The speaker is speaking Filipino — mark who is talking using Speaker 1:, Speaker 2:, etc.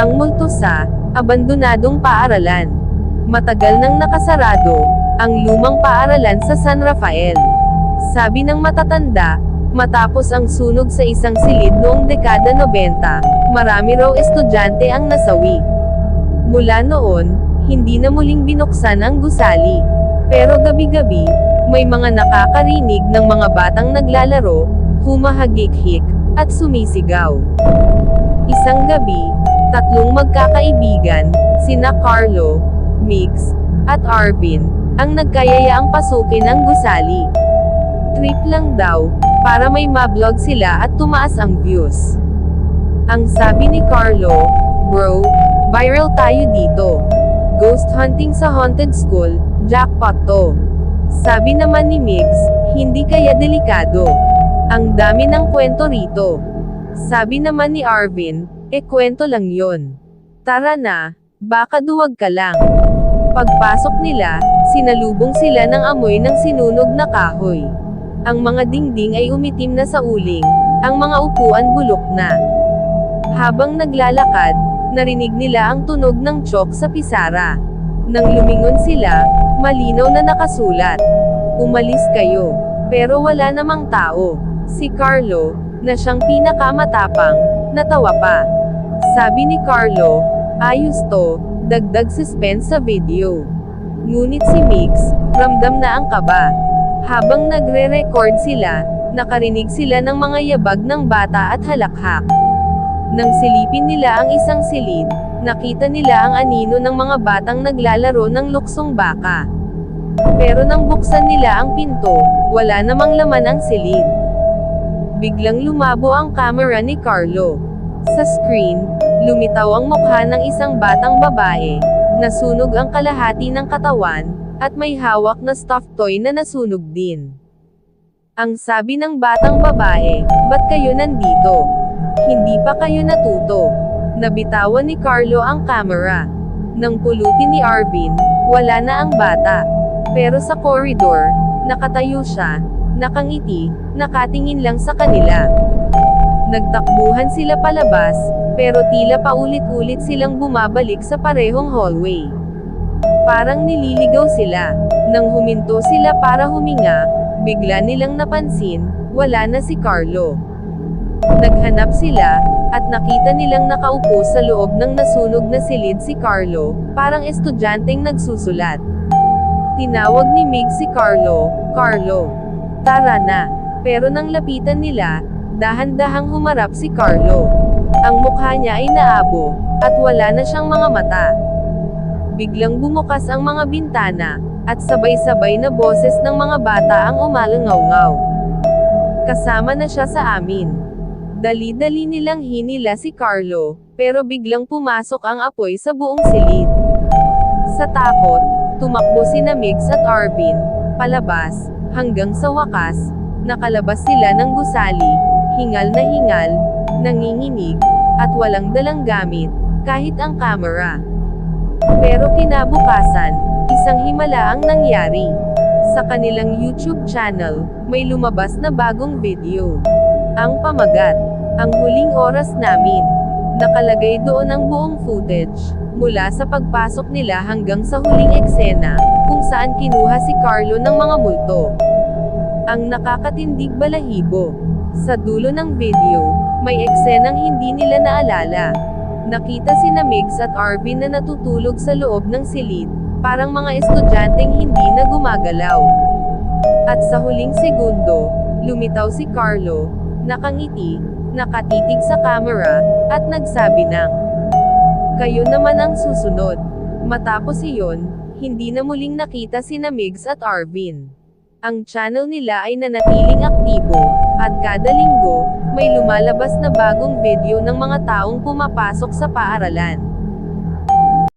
Speaker 1: Ang multo sa abandonadong paaralan. Matagal nang nakasarado ang lumang paaralan sa San Rafael. Sabi ng matatanda, matapos ang sunog sa isang silid noong dekada 90, marami raw estudyante ang nasawi. Mula noon, hindi na muling binuksan ang gusali. Pero gabi-gabi, may mga nakakarinig ng mga batang naglalaro, humahagik-hik, at sumisigaw. Isang gabi, tatlong magkakaibigan, sina Carlo, Mix, at Arvin, ang nagkayayaang pasukin ang gusali. Trip lang daw, para may mablog sila at tumaas ang views. Ang sabi ni Carlo, Bro, viral tayo dito. Ghost hunting sa haunted school, jackpot to. Sabi naman ni Mix, hindi kaya delikado. Ang dami ng kwento rito. Sabi naman ni Arvin, e kwento lang yon. Tara na, baka duwag ka lang. Pagpasok nila, sinalubong sila ng amoy ng sinunog na kahoy. Ang mga dingding ay umitim na sa uling, ang mga upuan bulok na. Habang naglalakad, narinig nila ang tunog ng chok sa pisara. Nang lumingon sila, malinaw na nakasulat. Umalis kayo. Pero wala namang tao. Si Carlo, na siyang pinakamatapang, natawa pa. Sabi ni Carlo, ayos to, dagdag suspense sa video. Ngunit si Mix, ramdam na ang kaba. Habang nagre-record sila, nakarinig sila ng mga yabag ng bata at halakhak. Nang silipin nila ang isang silid, nakita nila ang anino ng mga batang naglalaro ng luksong baka. Pero nang buksan nila ang pinto, wala namang laman ang silid. Biglang lumabo ang camera ni Carlo. Sa screen, lumitaw ang mukha ng isang batang babae, nasunog ang kalahati ng katawan, at may hawak na stuffed toy na nasunog din. Ang sabi ng batang babae, ba't kayo nandito? Hindi pa kayo natuto. Nabitawan ni Carlo ang camera. Nang pulutin ni Arvin, wala na ang bata. Pero sa corridor, nakatayo siya, nakangiti, nakatingin lang sa kanila. Nagtakbuhan sila palabas, pero tila paulit-ulit silang bumabalik sa parehong hallway. Parang nililigaw sila. Nang huminto sila para huminga, bigla nilang napansin, wala na si Carlo. Naghanap sila, at nakita nilang nakaupo sa loob ng nasunog na silid si Carlo, parang estudyanteng nagsusulat. Tinawag ni Mig si Carlo, Carlo. Tara na. Pero nang lapitan nila, dahan-dahang humarap si Carlo. Ang mukha niya ay naabo, at wala na siyang mga mata. Biglang bumukas ang mga bintana, at sabay-sabay na boses ng mga bata ang umalangaw-ngaw. Kasama na siya sa amin. Dali-dali nilang hinila si Carlo, pero biglang pumasok ang apoy sa buong silid. Sa takot, tumakbo sina Mix at Arvin, palabas, hanggang sa wakas, nakalabas sila ng gusali, hingal na hingal, nanginginig, at walang dalang gamit, kahit ang camera. Pero kinabukasan, isang himala ang nangyari. Sa kanilang YouTube channel, may lumabas na bagong video. Ang pamagat, ang huling oras namin. Nakalagay doon ang buong footage, mula sa pagpasok nila hanggang sa huling eksena, kung saan kinuha si Carlo ng mga multo. Ang nakakatindig balahibo. Sa dulo ng video, may eksenang hindi nila naalala. Nakita si Mix at Arvin na natutulog sa loob ng silid, parang mga estudyanteng hindi na gumagalaw. At sa huling segundo, lumitaw si Carlo, nakangiti, nakatitig sa camera, at nagsabi ng, Kayo naman ang susunod. Matapos iyon, hindi na muling nakita si Migs at Arvin. Ang channel nila ay nanatiling aktibo, at kada linggo, may lumalabas na bagong video ng mga taong pumapasok sa paaralan.